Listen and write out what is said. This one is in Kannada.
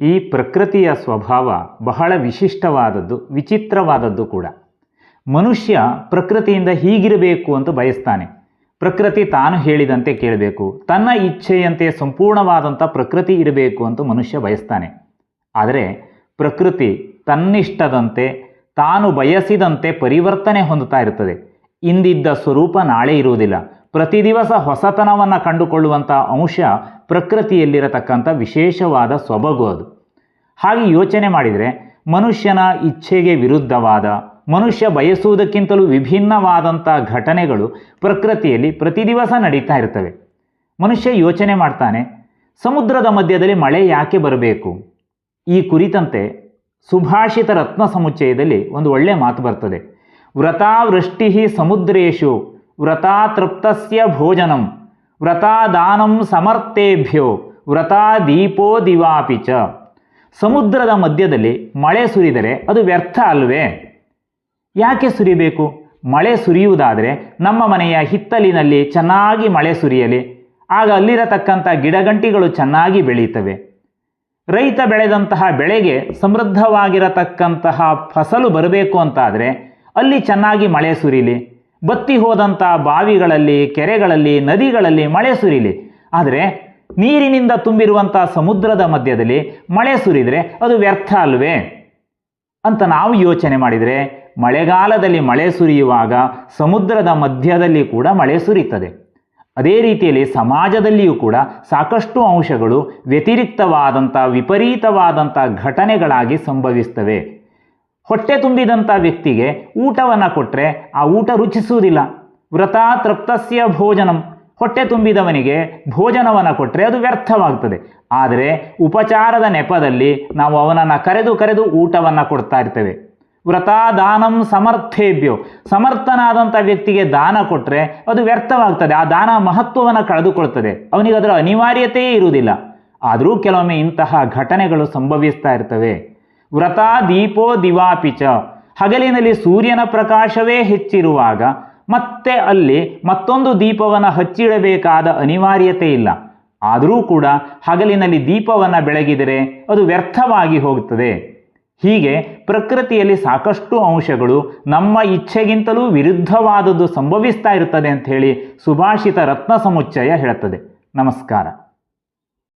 ಈ ಪ್ರಕೃತಿಯ ಸ್ವಭಾವ ಬಹಳ ವಿಶಿಷ್ಟವಾದದ್ದು, ವಿಚಿತ್ರವಾದದ್ದು ಕೂಡ. ಮನುಷ್ಯ ಪ್ರಕೃತಿಯಿಂದ ಹೀಗಿರಬೇಕು ಅಂತ ಬಯಸ್ತಾನೆ. ಪ್ರಕೃತಿ ತಾನು ಹೇಳಿದಂತೆ ಕೇಳಬೇಕು. ತನ್ನ ಇಚ್ಛೆಯಂತೆ ಸಂಪೂರ್ಣವಾದಂಥ ಪ್ರಕೃತಿ ಇರಬೇಕು ಅಂತ ಮನುಷ್ಯ ಬಯಸ್ತಾನೆ. ಆದರೆ ಪ್ರಕೃತಿ ತನ್ನಿಷ್ಟದಂತೆ ತಾನು ಬಯಸಿದಂತೆ ಪರಿವರ್ತನೆ ಹೊಂದುತ್ತಾ ಇರುತ್ತದೆ ಇಂದಿದ್ದ ಸ್ವರೂಪ ನಾಳೆ ಇರುವುದಿಲ್ಲ. ಪ್ರತಿ ದಿವಸ ಹೊಸತನವನ್ನು ಕಂಡುಕೊಳ್ಳುವಂಥ ಅಂಶ ಪ್ರಕೃತಿಯಲ್ಲಿರತಕ್ಕಂಥ ವಿಶೇಷವಾದ ಸೊಬಗು ಅದು. ಹಾಗೆ ಯೋಚನೆ ಮಾಡಿದರೆ ಮನುಷ್ಯನ ಇಚ್ಛೆಗೆ ವಿರುದ್ಧವಾದ, ಮನುಷ್ಯ ಬಯಸುವುದಕ್ಕಿಂತಲೂ ವಿಭಿನ್ನವಾದಂಥ ಘಟನೆಗಳು ಪ್ರಕೃತಿಯಲ್ಲಿ ಪ್ರತಿ ದಿವಸ ನಡೀತಾ ಇರ್ತವೆ. ಮನುಷ್ಯ ಯೋಚನೆ ಮಾಡ್ತಾನೆ, ಸಮುದ್ರದ ಮಧ್ಯದಲ್ಲಿ ಮಳೆ ಯಾಕೆ ಬರಬೇಕು? ಈ ಕುರಿತಂತೆ ಸುಭಾಷಿತ ರತ್ನ ಸಮುಚ್ಚಯದಲ್ಲಿ ಒಂದು ಒಳ್ಳೆಯ ಮಾತು ಬರ್ತದೆ. ವ್ರತಾವೃಷ್ಟಿ ಸಮುದ್ರೇಶು, ವ್ರತಾತೃಪ್ತಸ್ಯ ಭೋಜನಂ. ವ್ರತಾದಾನಂ ಸಮರ್ಥೇಭ್ಯೋ ವ್ರತಾ ದೀಪೋ ದಿವಾಪಿ ಚ. ಸಮುದ್ರದ ಮಧ್ಯದಲ್ಲಿ ಮಳೆ ಸುರಿದರೆ ಅದು ವ್ಯರ್ಥ ಅಲ್ವೇ? ಯಾಕೆ ಸುರಿಬೇಕು? ಮಳೆ ಸುರಿಯುವುದಾದರೆ ನಮ್ಮ ಮನೆಯ ಹಿತ್ತಲಿನಲ್ಲಿ ಚೆನ್ನಾಗಿ ಮಳೆ ಸುರಿಯಲಿ, ಆಗ ಅಲ್ಲಿರತಕ್ಕಂಥ ಗಿಡಗಂಟಿಗಳು ಚೆನ್ನಾಗಿ ಬೆಳೆಯುತ್ತವೆ. ರೈತ ಬೆಳೆದಂತಹ ಬೆಳೆಗೆ ಸಮೃದ್ಧವಾಗಿರತಕ್ಕಂತಹ ಫಸಲು ಬರಬೇಕು ಅಂತಾದರೆ ಅಲ್ಲಿ ಚೆನ್ನಾಗಿ ಮಳೆ ಸುರಿಲಿ ಬತ್ತಿ ಹೋದಂಥ ಬಾವಿಗಳಲ್ಲಿ, ಕೆರೆಗಳಲ್ಲಿ, ನದಿಗಳಲ್ಲಿ ಮಳೆ ಸುರಿಲಿ. ಆದರೆ ನೀರಿನಿಂದ ತುಂಬಿರುವಂಥ ಸಮುದ್ರದ ಮಧ್ಯದಲ್ಲಿ ಮಳೆ ಸುರಿದರೆ ಅದು ವ್ಯರ್ಥ ಅಲ್ವೇ? ಅಂತ ನಾವು ಯೋಚನೆ ಮಾಡಿದರೆ ಮಳೆಗಾಲದಲ್ಲಿ ಮಳೆ ಸುರಿಯುವಾಗ ಸಮುದ್ರದ ಮಧ್ಯದಲ್ಲಿ ಕೂಡ ಮಳೆ ಸುರಿತದೆ. ಅದೇ ರೀತಿಯಲ್ಲಿ ಸಮಾಜದಲ್ಲಿಯೂ ಕೂಡ ಸಾಕಷ್ಟು ಅಂಶಗಳು ವ್ಯತಿರಿಕ್ತವಾದಂಥ ವಿಪರೀತವಾದಂಥ ಘಟನೆಗಳಾಗಿ ಸಂಭವಿಸ್ತವೆ. ಹೊಟ್ಟೆ ತುಂಬಿದಂಥ ವ್ಯಕ್ತಿಗೆ ಊಟವನ್ನು ಕೊಟ್ಟರೆ ಆ ಊಟ ರುಚಿಸುವುದಿಲ್ಲ. ವ್ರತ ತೃಪ್ತಸ್ಯ ಭೋಜನಂ. ಹೊಟ್ಟೆ ತುಂಬಿದವನಿಗೆ ಭೋಜನವನ್ನು ಕೊಟ್ಟರೆ ಅದು ವ್ಯರ್ಥವಾಗ್ತದೆ. ಆದರೆ ಉಪಚಾರದ ನೆಪದಲ್ಲಿ ನಾವು ಅವನನ್ನು ಕರೆದು ಕರೆದು ಊಟವನ್ನು ಕೊಡ್ತಾ ಇರ್ತೇವೆ. ವ್ರತ ದಾನಂ ಸಮರ್ಥೇಭ್ಯೋ. ಸಮರ್ಥನಾದಂಥ ವ್ಯಕ್ತಿಗೆ ದಾನ ಕೊಟ್ಟರೆ ಅದು ವ್ಯರ್ಥವಾಗ್ತದೆ. ಆ ದಾನ ಮಹತ್ವವನ್ನು ಕಳೆದುಕೊಳ್ತದೆ. ಅವನಿಗೆ ಅದರ ಅನಿವಾರ್ಯತೆಯೇ ಇರುವುದಿಲ್ಲ. ಆದರೂ ಕೆಲವೊಮ್ಮೆ ಇಂತಹ ಘಟನೆಗಳು ಸಂಭವಿಸ್ತಾ ಇರ್ತವೆ. ವ್ರತ ದೀಪೋ ದಿವಾಪಿಚ ಹಗಲಿನಲ್ಲಿ ಸೂರ್ಯನ ಪ್ರಕಾಶವೇ ಹೆಚ್ಚಿರುವಾಗ ಮತ್ತೆ ಅಲ್ಲಿ ಮತ್ತೊಂದು ದೀಪವನ್ನು ಹಚ್ಚಿಡಬೇಕಾದ ಅನಿವಾರ್ಯತೆ ಇಲ್ಲ. ಆದರೂ ಕೂಡ ಹಗಲಿನಲ್ಲಿ ದೀಪವನ್ನು ಬೆಳಗಿದರೆ ಅದು ವ್ಯರ್ಥವಾಗಿ ಹೋಗುತ್ತದೆ. ಹೀಗೆ ಪ್ರಕೃತಿಯಲ್ಲಿ ಸಾಕಷ್ಟು ಅಂಶಗಳು ನಮ್ಮ ಇಚ್ಛೆಗಿಂತಲೂ ವಿರುದ್ಧವಾದದ್ದು ಸಂಭವಿಸ್ತಾ ಇರುತ್ತದೆ ಅಂತ ಹೇಳಿ ಸುಭಾಷಿತ ರತ್ನ ಸಮುಚ್ಚಯ ಹೇಳುತ್ತದೆ. ನಮಸ್ಕಾರ.